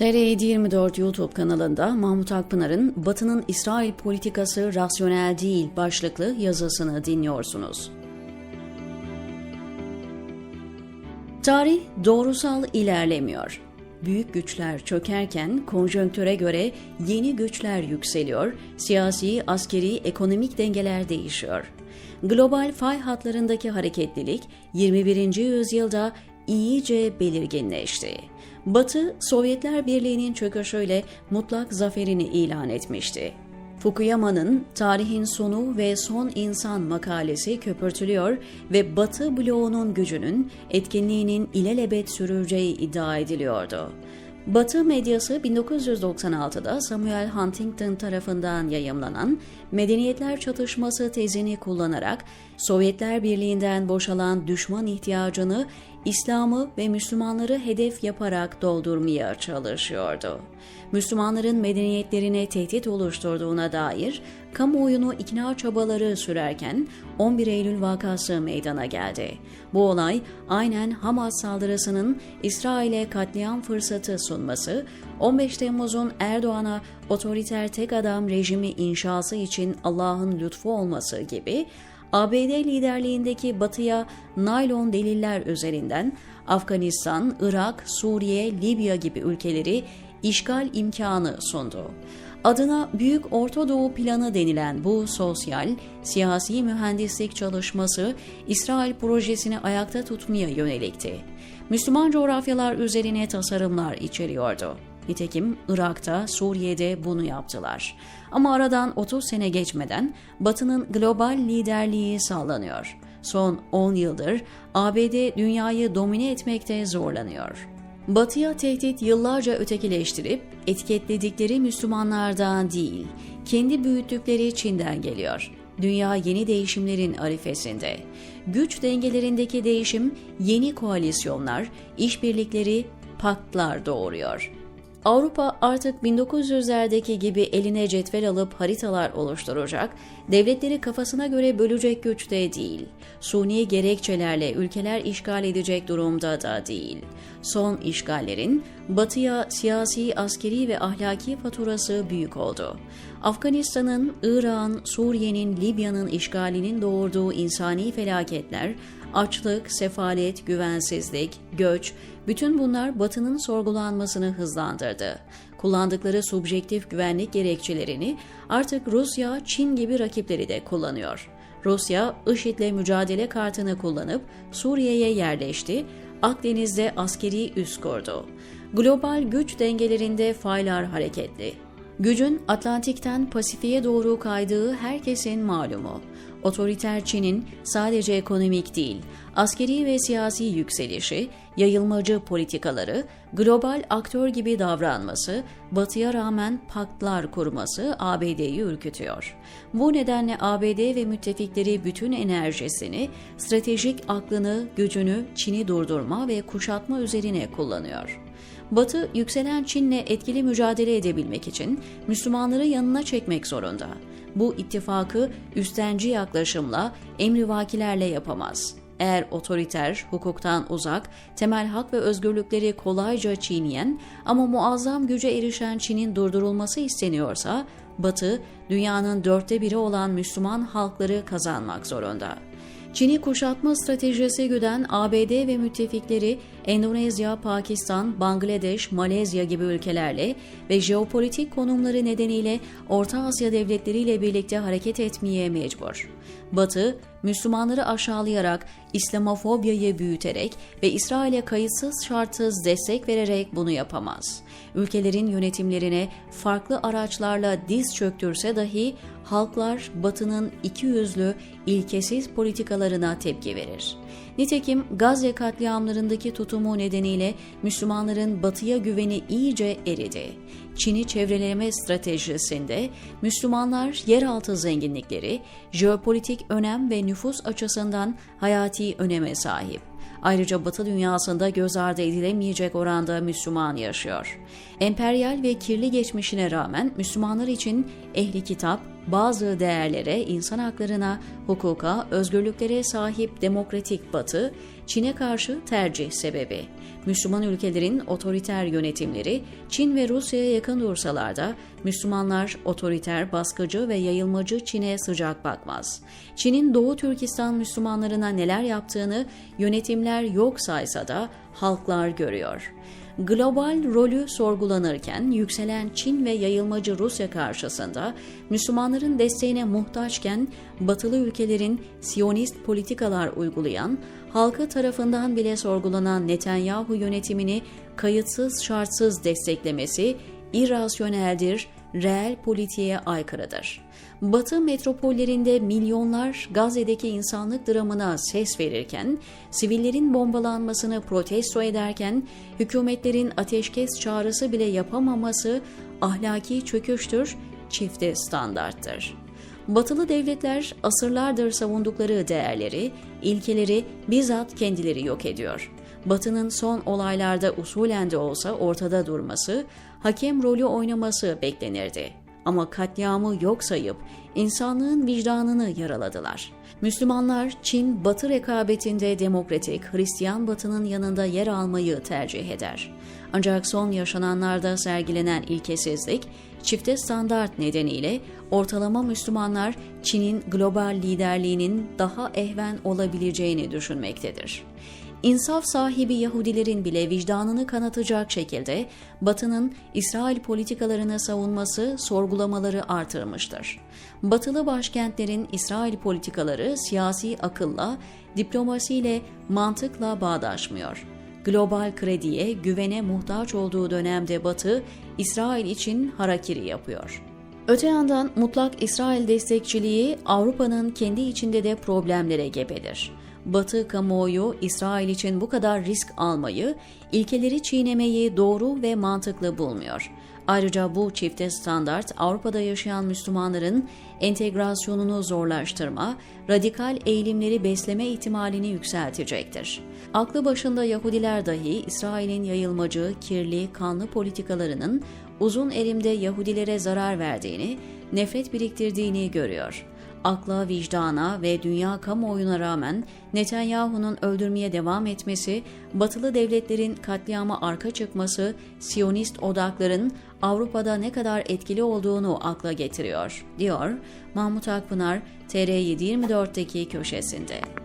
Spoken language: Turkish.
TR724 YouTube kanalında Mahmut Akpınar'ın Batı'nın İsrail politikası rasyonel değil başlıklı yazısını dinliyorsunuz. Tarih doğrusal ilerlemiyor. Büyük güçler çökerken konjonktüre göre yeni güçler yükseliyor, siyasi, askeri, ekonomik dengeler değişiyor. Global fay hatlarındaki hareketlilik 21. yüzyılda iyice belirginleşti. Batı, Sovyetler Birliği'nin çöküşüyle mutlak zaferini ilan etmişti. Fukuyama'nın Tarihin Sonu ve Son İnsan makalesi köpürtülüyor ve Batı bloğunun gücünün, etkinliğinin ilelebet sürüleceği iddia ediliyordu. Batı medyası 1996'da Samuel Huntington tarafından yayımlanan Medeniyetler Çatışması tezini kullanarak Sovyetler Birliği'nden boşalan düşman ihtiyacını İslam'ı ve Müslümanları hedef yaparak doldurmaya çalışıyordu. Müslümanların medeniyetlerine tehdit oluşturduğuna dair kamuoyunu ikna çabaları sürerken 11 Eylül vakası meydana geldi. Bu olay aynen Hamas saldırısının İsrail'e katliam fırsatı sunması, 15 Temmuz'un Erdoğan'a otoriter tek adam rejimi inşası için Allah'ın lütfu olması gibi ABD liderliğindeki batıya naylon deliller üzerinden Afganistan, Irak, Suriye, Libya gibi ülkeleri işgal imkanı sundu. Adına Büyük Orta Doğu Planı denilen bu sosyal, siyasi mühendislik çalışması İsrail projesini ayakta tutmaya yönelikti. Müslüman coğrafyalar üzerine tasarımlar içeriyordu. Nitekim Irak'ta, Suriye'de bunu yaptılar. Ama aradan 30 sene geçmeden Batı'nın global liderliği sağlanıyor. Son 10 yıldır ABD dünyayı domine etmekte zorlanıyor. Batı'ya tehdit yıllarca ötekileştirip etiketledikleri Müslümanlardan değil, kendi büyüttükleri Çin'den geliyor. Dünya yeni değişimlerin arifesinde. Güç dengelerindeki değişim yeni koalisyonlar, işbirlikleri, paktlar doğuruyor. Avrupa artık 1900'lerdeki gibi eline cetvel alıp haritalar oluşturacak, devletleri kafasına göre bölecek güçte değil, suni gerekçelerle ülkeler işgal edecek durumda da değil. Son işgallerin batıya siyasi, askeri ve ahlaki faturası büyük oldu. Afganistan'ın, İran, Suriye'nin, Libya'nın işgalinin doğurduğu insani felaketler, açlık, sefalet, güvensizlik, göç, bütün bunlar Batı'nın sorgulanmasını hızlandırdı. Kullandıkları subjektif güvenlik gerekçelerini artık Rusya, Çin gibi rakipleri de kullanıyor. Rusya, IŞİD'le mücadele kartını kullanıp Suriye'ye yerleşti, Akdeniz'de askeri üs kurdu. Global güç dengelerinde faylar hareketli. Gücün Atlantik'ten Pasifik'e doğru kaydığı herkesin malumu. Otoriter Çin'in sadece ekonomik değil, askeri ve siyasi yükselişi, yayılmacı politikaları, global aktör gibi davranması, batıya rağmen paktlar kurması ABD'yi ürkütüyor. Bu nedenle ABD ve müttefikleri bütün enerjisini, stratejik aklını, gücünü Çin'i durdurma ve kuşatma üzerine kullanıyor. Batı, yükselen Çin'le etkili mücadele edebilmek için Müslümanları yanına çekmek zorunda. Bu ittifakı üstenci yaklaşımla, emrivakilerle yapamaz. Eğer otoriter, hukuktan uzak, temel hak ve özgürlükleri kolayca çiğneyen ama muazzam güce erişen Çin'in durdurulması isteniyorsa, Batı, dünyanın dörtte biri olan Müslüman halkları kazanmak zorunda. Çin'i kuşatma stratejisi güden ABD ve müttefikleri Endonezya, Pakistan, Bangladeş, Malezya gibi ülkelerle ve jeopolitik konumları nedeniyle Orta Asya devletleriyle birlikte hareket etmeye mecbur. Batı, Müslümanları aşağılayarak, İslamofobiyayı büyüterek ve İsrail'e kayıtsız şartsız destek vererek bunu yapamaz. Ülkelerin yönetimlerine farklı araçlarla diz çöktürse dahi halklar Batı'nın ikiyüzlü, ilkesiz politikalarına tepki verir. Nitekim Gazze katliamlarındaki tutumu nedeniyle Müslümanların batıya güveni iyice eridi. Çin'i çevreleme stratejisinde Müslümanlar yeraltı zenginlikleri, jeopolitik önem ve nüfus açısından hayati öneme sahip. Ayrıca Batı dünyasında göz ardı edilemeyecek oranda Müslüman yaşıyor. Emperyal ve kirli geçmişine rağmen Müslümanlar için ehli kitap, bazı değerlere, insan haklarına, hukuka, özgürlüklere sahip demokratik Batı, Çin'e karşı tercih sebebi. Müslüman ülkelerin otoriter yönetimleri Çin ve Rusya'ya yakın dursalar da Müslümanlar otoriter, baskıcı ve yayılmacı Çin'e sıcak bakmaz. Çin'in Doğu Türkistan Müslümanlarına neler yaptığını yönetimler yok saysa da halklar görüyor. Global rolü sorgulanırken yükselen Çin ve yayılmacı Rusya karşısında Müslümanların desteğine muhtaçken batılı ülkelerin siyonist politikalar uygulayan, halkı tarafından bile sorgulanan Netanyahu yönetimini kayıtsız şartsız desteklemesi irrasyoneldir, reel politiğe aykırıdır. Batı metropollerinde milyonlar Gazze'deki insanlık dramına ses verirken, sivillerin bombalanmasını protesto ederken, hükümetlerin ateşkes çağrısı bile yapamaması ahlaki çöküştür, çifte standarttır. Batılı devletler asırlardır savundukları değerleri, ilkeleri bizzat kendileri yok ediyor. Batı'nın son olaylarda usulen de olsa ortada durması, hakem rolü oynaması beklenirdi. Ama katliamı yok sayıp insanlığın vicdanını yaraladılar. Müslümanlar Çin Batı rekabetinde demokratik Hristiyan Batı'nın yanında yer almayı tercih eder. Ancak son yaşananlarda sergilenen ilkesizlik, çifte standart nedeniyle ortalama Müslümanlar Çin'in global liderliğinin daha ehven olabileceğini düşünmektedir. İnsaf sahibi Yahudilerin bile vicdanını kanatacak şekilde Batı'nın İsrail politikalarını savunması sorgulamaları artırmıştır. Batılı başkentlerin İsrail politikaları siyasi akılla, diplomasiyle, mantıkla bağdaşmıyor. Global krediye, güvene muhtaç olduğu dönemde Batı, İsrail için harakiri yapıyor. Öte yandan mutlak İsrail destekçiliği Avrupa'nın kendi içinde de problemlere gebedir. Batı kamuoyu İsrail için bu kadar risk almayı, ilkeleri çiğnemeyi doğru ve mantıklı bulmuyor. Ayrıca bu çifte standart Avrupa'da yaşayan Müslümanların entegrasyonunu zorlaştırma, radikal eğilimleri besleme ihtimalini yükseltecektir. Aklı başında Yahudiler dahi İsrail'in yayılmacı, kirli, kanlı politikalarının uzun erimde Yahudilere zarar verdiğini, nefret biriktirdiğini görüyor akla, vicdana ve dünya kamuoyuna rağmen Netanyahu'nun öldürmeye devam etmesi, batılı devletlerin katliama arka çıkması, Siyonist odakların Avrupa'da ne kadar etkili olduğunu akla getiriyor, diyor Mahmut Akpınar TR724'deki köşesinde.